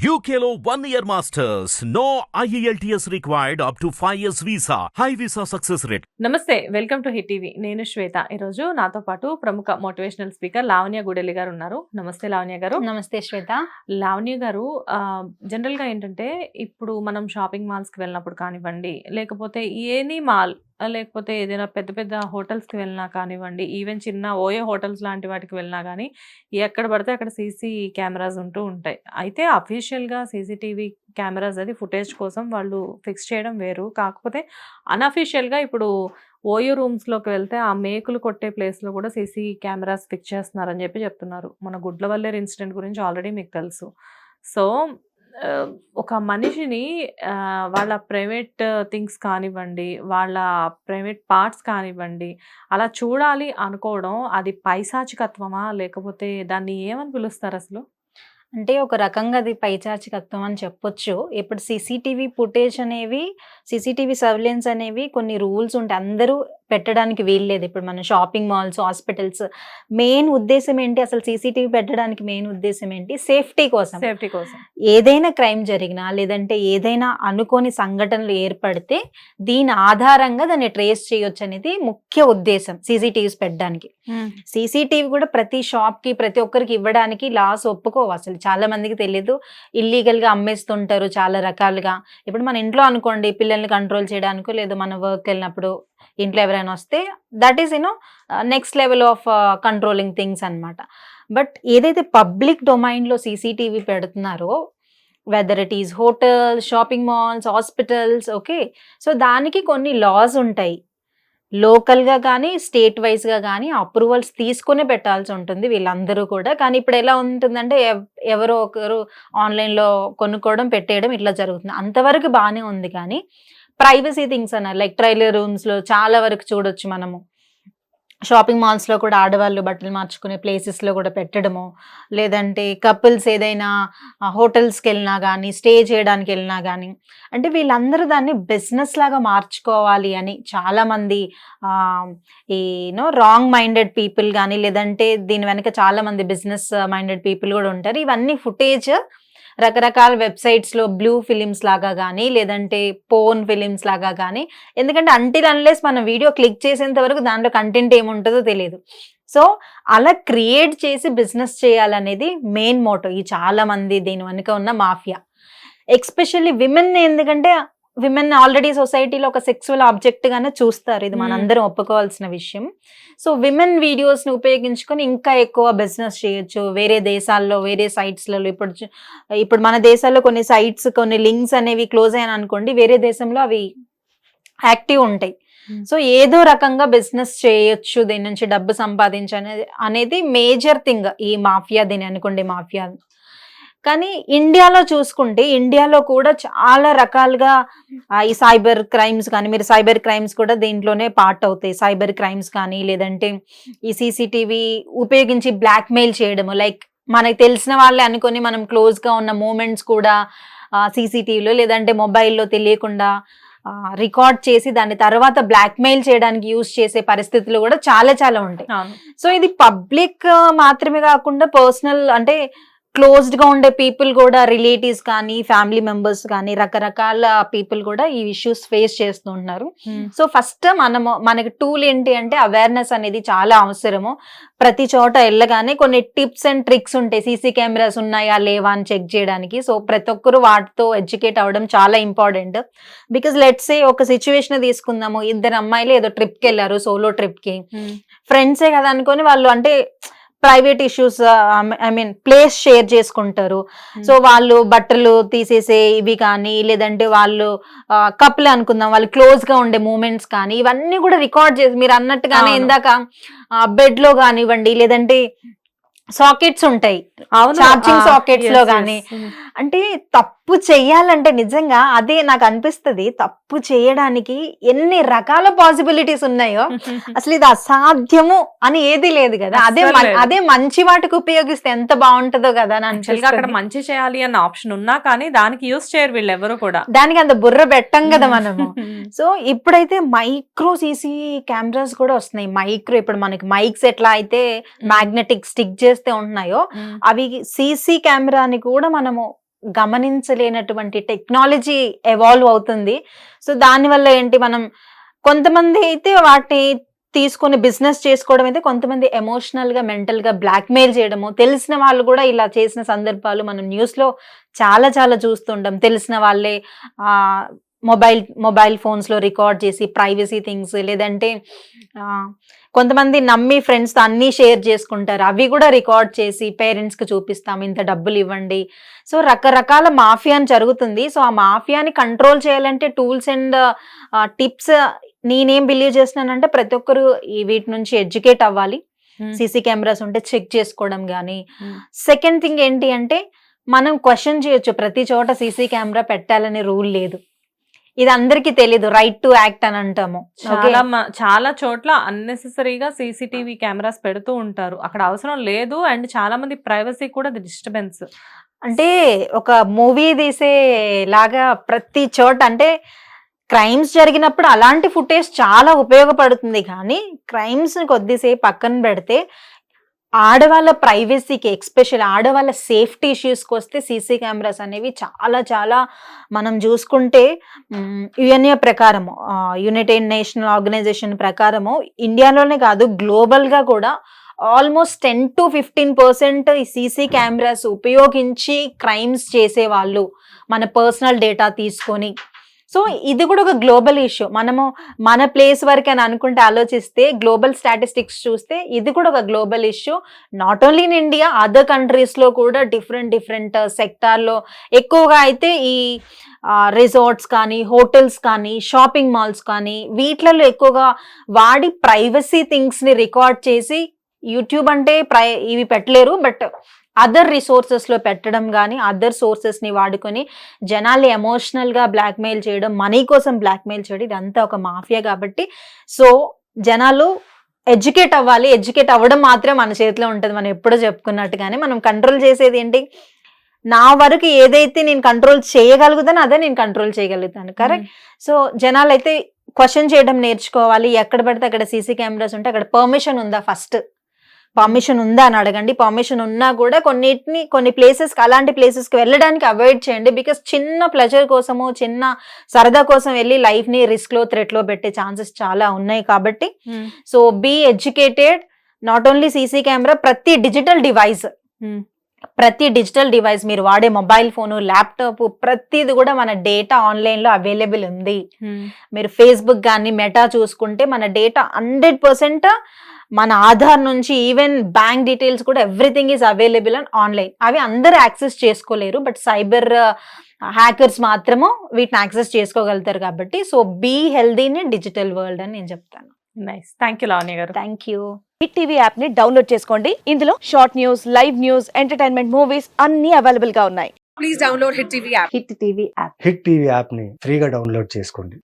One year masters. No E IELTS required up to 5 years visa. High visa success rate. నమస్తే welcome to Hit TV నేను శ్వేత ఈరోజు నాతో పాటు ప్రముఖ motivational speaker Lavanya Gudelli గారు ఉన్నారు నమస్తే లావణ్య గారు నమస్తే శ్వేత లావణ్య గారు జనరల్గా ఏంటంటే ఇప్పుడు మనం షాపింగ్ మాల్స్కి వెళ్ళినప్పుడు కానివ్వండి లేకపోతే ఎనీ మాల్ లేకపోతే ఏదైనా పెద్ద పెద్ద హోటల్స్కి వెళ్ళినా కానివ్వండి ఈవెన్ చిన్న ఓయో హోటల్స్ లాంటి వాటికి వెళ్ళినా కానీ ఎక్కడ పడితే అక్కడ సీసీ కెమెరాస్ ఉంటూ ఉంటాయి. అయితే అఫీషియల్గా సీసీటీవీ కెమెరాస్ అది ఫుటేజ్ కోసం వాళ్ళు ఫిక్స్ చేయడం వేరు. కాకపోతే అన్అఫీషియల్గా ఇప్పుడు ఓయో రూమ్స్లోకి వెళ్తే ఆ మేకులు కొట్టే ప్లేస్లో కూడా సీసీ కెమెరాస్ ఫిక్స్ చేస్తున్నారని చెప్పి చెప్తున్నారు. మన గుడ్లవల్లేరు ఇన్సిడెంట్ గురించి ఆల్రెడీ మీకు తెలుసు. సో ఒక మనిషిని వాళ్ళ ప్రైవేట్ థింగ్స్ కానివ్వండి వాళ్ళ ప్రైవేట్ పార్ట్స్ కానివ్వండి అలా చూడాలి అనుకోవడం అది పైశాచికత్వమా? లేకపోతే దాన్ని ఏమని పిలుస్తారు అసలు? అంటే ఒక రకంగా అది పైచాచికత్వం అని చెప్పొచ్చు. ఇప్పుడు సీసీటీవీ ఫుటేజ్ అనేవి సీసీటీవీ సర్విలెన్స్ అనేవి కొన్ని రూల్స్ ఉంటాయి. అందరూ పెట్టడానికి వీల్లేదు ఇప్పుడు మన షాపింగ్ మాల్స్ హాస్పిటల్స్ మెయిన్ ఉద్దేశం ఏంటి? అసలు సీసీటీవీ పెట్టడానికి మెయిన్ ఉద్దేశం ఏంటి? సేఫ్టీ కోసం. సేఫ్టీ కోసం. ఏదైనా క్రైమ్ జరిగినా లేదంటే ఏదైనా అనుకోని సంఘటనలు ఏర్పడితే దీని ఆధారంగా దాన్ని ట్రేస్ చేయొచ్చు అనేది ముఖ్య ఉద్దేశం సీసీటీవీస్ పెట్టడానికి. సీసీటీవీ కూడా ప్రతి షాప్కి ప్రతి ఒక్కరికి ఇవ్వడానికి లాస్ ఒప్పుకోవు అసలు. చాలా మందికి తెలియదు ఇల్లీగల్గా అమ్మేస్తుంటారు చాలా రకాలుగా. ఇప్పుడు మన ఇంట్లో అనుకోండి పిల్లల్ని కంట్రోల్ చేయడానికో లేదు మన వర్క్ వెళ్ళినప్పుడు ఇంట్లో ఎవరైనా వస్తే that is you know next level of controlling things అన్నమాట. బట్ ఏదైతే పబ్లిక్ డొమైన్లో సీసీటీవీ పెడుతున్నారో whether it is hotels shopping malls hospitals okay so దానికి కొన్ని లాస్ ఉంటాయి. లోకల్గా కానీ స్టేట్ వైజ్గా కానీ అప్రూవల్స్ తీసుకునే పెట్టాల్సి ఉంటుంది వీళ్ళందరూ కూడా. కానీ ఇప్పుడు ఎలా ఉంటుందంటే ఎవ్- ఎవరో ఒకరు ఆన్లైన్లో కొనుక్కోవడం పెట్టేయడం ఇట్లా జరుగుతుంది. అంతవరకు బాగానే ఉంది కానీ ప్రైవసీ థింగ్స్ అన్నారు. లైక్ ట్రైలర్ రూమ్స్లో చాలా వరకు చూడొచ్చు మనము. షాపింగ్ మాల్స్లో కూడా ఆడవాళ్ళు బట్టలు మార్చుకునే ప్లేసెస్లో కూడా పెట్టడము. లేదంటే కపుల్స్ ఏదైనా హోటల్స్కి వెళ్ళినా కానీ స్టే చేయడానికి వెళ్ళినా కానీ అంటే వీళ్ళందరూ దాన్ని బిజినెస్ లాగా మార్చుకోవాలి అని చాలామంది ఈ నో రాంగ్ మైండెడ్ పీపుల్ కానీ లేదంటే దీని వెనక చాలామంది బిజినెస్ మైండెడ్ పీపుల్ కూడా ఉంటారు. ఇవన్నీ ఫుటేజ్ రకరకాల వెబ్సైట్స్లో బ్లూ ఫిలిమ్స్ లాగా కానీ లేదంటే పోన్ ఫిలిమ్స్ లాగా కానీ ఎందుకంటే అంటిల్ అన్లెస్ మనం వీడియో క్లిక్ చేసేంత వరకు దాంట్లో కంటెంట్ ఏముంటుందో తెలియదు సో అలా క్రియేట్ చేసి బిజినెస్ చేయాలనేది మెయిన్ మోటో ఈ చాలామంది దీని వెనుక ఉన్న మాఫియా ఎక్స్పెషల్లీ విమెన్ ఎందుకంటే విమెన్ ఆల్రెడీ సొసైటీలో ఒక సెక్సువల్ ఆబ్జెక్ట్ గానే చూస్తారు. ఇది Hmm. మనందరం ఒప్పుకోవాల్సిన విషయం. సో విమెన్ వీడియోస్ని ఉపయోగించుకొని ఇంకా ఎక్కువ బిజినెస్ చేయొచ్చు. వేరే దేశాల్లో వేరే సైట్స్లలో ఇప్పుడు ఇప్పుడు మన దేశాల్లో కొన్ని సైట్స్ కొన్ని లింక్స్ అనేవి క్లోజ్ అయ్యాను అనుకోండి వేరే దేశంలో అవి యాక్టివ్ ఉంటాయి. Hmm. సో ఏదో రకంగా బిజినెస్ చేయొచ్చు. దీని నుంచి డబ్బు సంపాదించనేది అనేది మేజర్ థింగ్ ఈ మాఫియా దీని అనుకోండి మాఫియా. కానీ ఇండియాలో చూసుకుంటే ఇండియాలో కూడా చాలా రకాలుగా ఈ సైబర్ క్రైమ్స్ కానీ మీరు సైబర్ క్రైమ్స్ కూడా దీంట్లోనే పార్ట్ అవుతాయి. సైబర్ క్రైమ్స్ కానీ లేదంటే ఈ సీసీటీవీ ఉపయోగించి బ్లాక్మెయిల్ చేయడము లైక్ మనకి తెలిసిన వాళ్ళే అనుకొని మనం క్లోజ్గా ఉన్న మూమెంట్స్ కూడా సీసీటీవీలో లేదంటే మొబైల్లో తెలియకుండా రికార్డ్ చేసి దాని తర్వాత బ్లాక్మెయిల్ చేయడానికి యూజ్ చేసే పరిస్థితులు కూడా చాలా చాలా ఉంటాయి. సో ఇది పబ్లిక్ మాత్రమే కాకుండా పర్సనల్ అంటే క్లోజ్డ్గా ఉండే పీపుల్ కూడా రిలేటివ్స్ కానీ ఫ్యామిలీ మెంబర్స్ కానీ రకరకాల పీపుల్ కూడా ఈ ఇష్యూస్ ఫేస్ చేస్తూ ఉన్నారు సో ఫస్ట్ మనము మనకి టూల్ ఏంటి అంటే అవేర్నెస్ అనేది చాలా అవసరము. ప్రతి చోట వెళ్ళగానే కొన్ని టిప్స్ అండ్ ట్రిక్స్ ఉంటాయి. సీసీ కెమెరాస్ ఉన్నాయా లేవా అని చెక్ చేయడానికి. సో ప్రతి ఒక్కరు వాటితో ఎడ్యుకేట్ అవ్వడం చాలా ఇంపార్టెంట్ బికాజ్ లెట్స్ ఏ ఒక సిచ్యువేషన్ తీసుకుందాము. ఇద్దరు అమ్మాయిలు ఏదో ట్రిప్కి వెళ్ళారు సోలో ట్రిప్కి ఫ్రెండ్సే కదా అనుకొని వాళ్ళు అంటే private issues I mean place share చేసుకుంటారు. సో వాళ్ళు బట్టలు తీసేసే ఇవి కానీ లేదంటే వాళ్ళు కప్పులు అనుకుందాం వాళ్ళు క్లోజ్గా ఉండే మూమెంట్స్ కానీ ఇవన్నీ కూడా రికార్డ్ చేసి మీరు అన్నట్టుగానే. ఇందాక బెడ్లో కానివ్వండి లేదంటే సాకెట్స్ ఉంటాయి. sockets yes, లో yes. అంటే తప్పు చెయ్యాలంటే నిజంగా అదే నాకు అనిపిస్తుంది. తప్పు చేయడానికి ఎన్ని రకాల పాసిబిలిటీస్ ఉన్నాయో అసలు ఇది అసాధ్యము అని ఏది లేదు కదా. అదే. అదే మంచి వాటికి ఉపయోగిస్తే ఎంత బాగుంటుందో కదా అక్కడ మంచి చేయాలి అన్న ఆప్షన్ ఉన్నా కానీ దానికి యూస్ చేయరు వీళ్ళు ఎవరు కూడా. దానికి అంత బుర్ర పెట్టం కదా మనము. సో ఇప్పుడైతే మైక్రో సీసీ కెమెరాస్ కూడా వస్తున్నాయి. మైక్రో ఇప్పుడు మనకి మైక్స్ ఎట్లా అయితే మ్యాగ్నెటిక్ స్టిక్ చేస్తే ఉంటున్నాయో అవి సీసీ కెమెరాని కూడా మనము గమనించలేనటువంటి టెక్నాలజీ ఎవాల్వ్ అవుతుంది. సో దానివల్ల ఏంటి మనం కొంతమంది అయితే వాటిని తీసుకొని బిజినెస్ చేసుకోవడం అయితే కొంతమంది ఎమోషనల్గా మెంటల్గా బ్లాక్మెయిల్ చేయడము తెలిసిన వాళ్ళు కూడా ఇలా చేసిన సందర్భాలు మనం న్యూస్లో చాలా చాలా చూస్తుంటాం. తెలిసిన వాళ్ళే మొబైల్ మొబైల్ ఫోన్స్లో రికార్డ్ చేసి ప్రైవసీ థింగ్స్ లేదంటే కొంతమంది నమ్మి ఫ్రెండ్స్తో అన్ని షేర్ చేసుకుంటారు. అవి కూడా రికార్డ్ చేసి పేరెంట్స్కి చూపిస్తాం ఇంత డబ్బులు ఇవ్వండి. సో రకరకాల మాఫియాని జరుగుతుంది. సో ఆ మాఫియాని కంట్రోల్ చేయాలంటే టూల్స్ అండ్ టిప్స్ నేనేం బిలీవ్ చేస్తున్నానంటే ప్రతి ఒక్కరు ఈ వీటి నుంచి ఎడ్యుకేట్ అవ్వాలి. సీసీ కెమెరాస్ ఉంటే చెక్ చేసుకోవడం కానీ Hmm. సెకండ్ థింగ్ ఏంటి అంటే మనం క్వశ్చన్ చేయొచ్చు. ప్రతి చోట సీసీ కెమెరా పెట్టాలనే రూల్ లేదు. ఇది అందరికీ తెలీదు రైట్ టు యాక్ట్ అని అంటాము? చాలా చాలా చోట్ల అన్నెసెసరీగా సీసీటీవీ కెమెరాస్ పెడుతూ ఉంటారు. అక్కడ అవసరం లేదు అండ్ చాలా మంది ప్రైవసీ కూడా డిస్టర్బెన్స్ అంటే ఒక మూవీ తీసే లాగా ప్రతి చోట అంటే క్రైమ్స్ జరిగినప్పుడు అలాంటి ఫుటేజ్ చాలా ఉపయోగపడుతుంది. కానీ క్రైమ్స్ కొద్దిసేపు పక్కన పెడితే ఆడవాళ్ళ ప్రైవసీకి ఎక్స్పెషల్ ఆడవాళ్ళ సేఫ్టీ ఇష్యూస్కి వస్తే సీసీ కెమెరాస్ అనేవి చాలా చాలా మనం చూసుకుంటే యుఎన్ఏ ప్రకారము యునైటెడ్ నేషనల్ ఆర్గనైజేషన్ ప్రకారము ఇండియాలోనే కాదు గ్లోబల్గా కూడా almost ten to fifteen percent ఈ సీసీ కెమెరాస్ ఉపయోగించి క్రైమ్స్ చేసేవాళ్ళు. మన పర్సనల్ డేటా తీసుకొని సో ఇది కూడా ఒక గ్లోబల్ ఇష్యూ మనము మన ప్లేస్ వరకు అని అనుకుంటే ఆలోచిస్తే గ్లోబల్ స్టాటిస్టిక్స్ చూస్తే ఇది కూడా ఒక global issue not only in India other కంట్రీస్లో కూడా డిఫరెంట్ డిఫరెంట్ సెక్టార్లో ఎక్కువగా అయితే ఈ రిసార్ట్స్ కానీ హోటల్స్ కానీ షాపింగ్ మాల్స్ కానీ వీటిలలో ఎక్కువగా వాడి ప్రైవసీ థింగ్స్ని రికార్డ్ చేసి యూట్యూబ్ అంటే ప్రై ఇవి పెట్టలేరు. బట్ అదర్ రిసోర్సెస్లో పెట్టడం కానీ అదర్ సోర్సెస్ని వాడుకొని జనాల్ని ఎమోషనల్గా బ్లాక్మెయిల్ చేయడం మనీ కోసం బ్లాక్మెయిల్ చేయడం ఇదంతా ఒక మాఫియా కాబట్టి. సో జనాలు ఎడ్యుకేట్ అవ్వాలి. ఎడ్యుకేట్ అవ్వడం మాత్రం మన చేతిలో ఉంటుంది. మనం ఎప్పుడో చెప్పుకున్నట్టుగానే మనం కంట్రోల్ చేసేది ఏంటి? నా వరకు ఏదైతే నేను కంట్రోల్ చేయగలుగుతానో అదే నేను కంట్రోల్ చేయగలుగుతాను. కరెక్ట్ సో జనాలు అయితే క్వశ్చన్ చేయడం నేర్చుకోవాలి. ఎక్కడ పడితే అక్కడ సీసీ కెమెరాస్ ఉంటే అక్కడ పర్మిషన్ ఉందా ఫస్ట్ పర్మిషన్ ఉందా అని అడగండి. పర్మిషన్ ఉన్నా కూడా కొన్నిటిని కొన్ని ప్లేసెస్కి అలాంటి ప్లేసెస్కి వెళ్ళడానికి అవాయిడ్ చేయండి. బికాస్ చిన్న ప్లెజర్ కోసము చిన్న సరదా కోసం వెళ్ళి లైఫ్ని రిస్క్లో థ్రెట్లో పెట్టే ఛాన్సెస్ చాలా ఉన్నాయి కాబట్టి. So be educated not only CC camera ప్రతి డిజిటల్ డివైస్ ప్రతి డిజిటల్ డివైస్ మీరు వాడే మొబైల్ ఫోను ల్యాప్టాప్ ప్రతిది కూడా మన డేటా ఆన్లైన్లో అవైలబుల్ ఉంది. మీరు ఫేస్బుక్ కానీ మెటా చూసుకుంటే మన డేటా హండ్రెడ్ పర్సెంట్ మన ఆధార్ నుంచి ఈవెన్ బ్యాంక్ డీటెయిల్స్ కూడా everything is available and online. అవి అందరూ యాక్సెస్ చేసుకోలేరు బట్ సైబర్ హ్యాకర్స్ మాత్రము వీటిని యాక్సెస్ చేసుకోగలుగుతారు కాబట్టి. సో బీ హెల్దీని డిజిటల్ వరల్డ్ అని నేను చెప్తాను. నైస్. థ్యాంక్ యూ లావణ్య గారు. Thank you. హిట్ టీవీ యాప్ని డౌన్లోడ్ చేసుకోండి. ఇందులో short news live news entertainment movies అన్ని అవైలబుల్గా ఉన్నాయి. please download Hit TV app. Hit TV app. Hit TV యాప్ని ఫ్రీగా డౌన్లోడ్ చేసుకోండి.